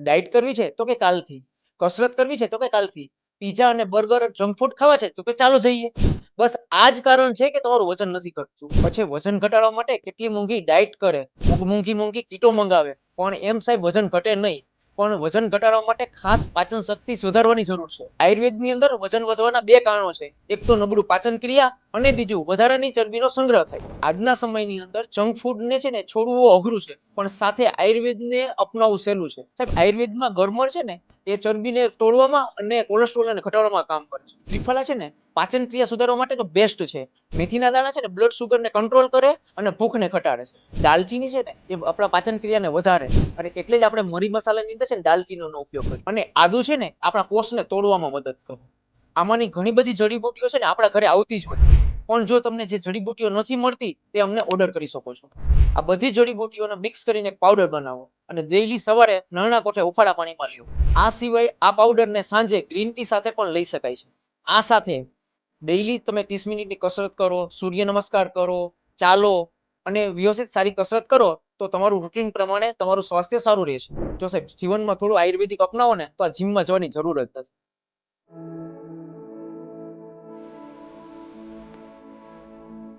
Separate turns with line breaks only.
Diet કરવી છે તો કે કાલથી. કસરત કરવી છે તો કે કાલથી. પીઝા અને બર્ગર જંક ફૂડ ખાવા છે તો કે ચાલો જઈએ. બસ આ જ કારણ છે કે તમારું વજન નથી ઘટતું. પછી વજન ઘટાડવા માટે કેટલી મોંઘી ડાયટ કરે. મોંઘી મોંઘી કીટો મંગાવે. પણ એમ સાહેબ વજન ઘટે નહીં. પણ વજન ઘટાડવા માટે ખાસ પાચન શક્તિ સુધારવાની જરૂર છે. આયુર્વેદની અંદર વજન વધવાના બે કારણો છે. એક તો નબળું પાચન ક્રિયા અને બીજું વધારાની ચરબીનો સંગ્રહ થાય. આજના સમયની અંદર જંક ફૂડને છે ને છોડવું અઘરું છે. પણ સાથે આયુર્વેદને અપનાવવું સહેલું છે. સાહેબ, આયુર્વેદમાં ગરમર છે ને તે ચરબીને તોડવામાં અને કોલેસ્ટ્રોલને ઘટાડવામાં કામ કરે છે. ત્રિફલા છે ને પાચન ક્રિયા સુધારવા માટે તો બેસ્ટ છે. મેથીના દાણા છે ને બ્લડ શુગરને કંટ્રોલ કરે અને ભૂખને ઘટાડે છે. દાલચીની છે ને એ આપણા પાચન ક્રિયાને વધારે અને એટલે જ આપણે મરી મસાલાની અંદર છે ને દાલચીનીનો ઉપયોગ કરીએ. અને આદુ છે ને આપણા કોષને તોડવામાં મદદ કરે. આમાંની ઘણી બધી જડીબુટીઓ છે ને આપણા ઘરે આવતી જ હોય. પણ જો તમને જે જડીબુટીઓ નથી મળતી, તે અમને ઓર્ડર કરી શકો છો. આ બધી જડીબુટીઓને મિક્સ કરીને એક પાવડર બનાવો અને ડેઈલી સવારે નાના કોઠે ઉફાળા પાણીમાં લ્યો. આ સિવાય આ પાવડરને સાંજે ગ્રીન ટી સાથે પણ લઈ શકાય છે. આ સાથે ડેઈલી તમે ત્રીસ મિનિટની કસરત કરો, સૂર્ય નમસ્કાર કરો, ચાલો અને વ્યવસ્થિત સારી કસરત કરો, તો તમારું રૂટીન પ્રમાણે તમારું સ્વાસ્થ્ય સારું રહેશે. જો સાહેબ જીવનમાં થોડું આયુર્વેદિક અપનાવો ને, તો આ જીમમાં જવાની જરૂર જ નથી.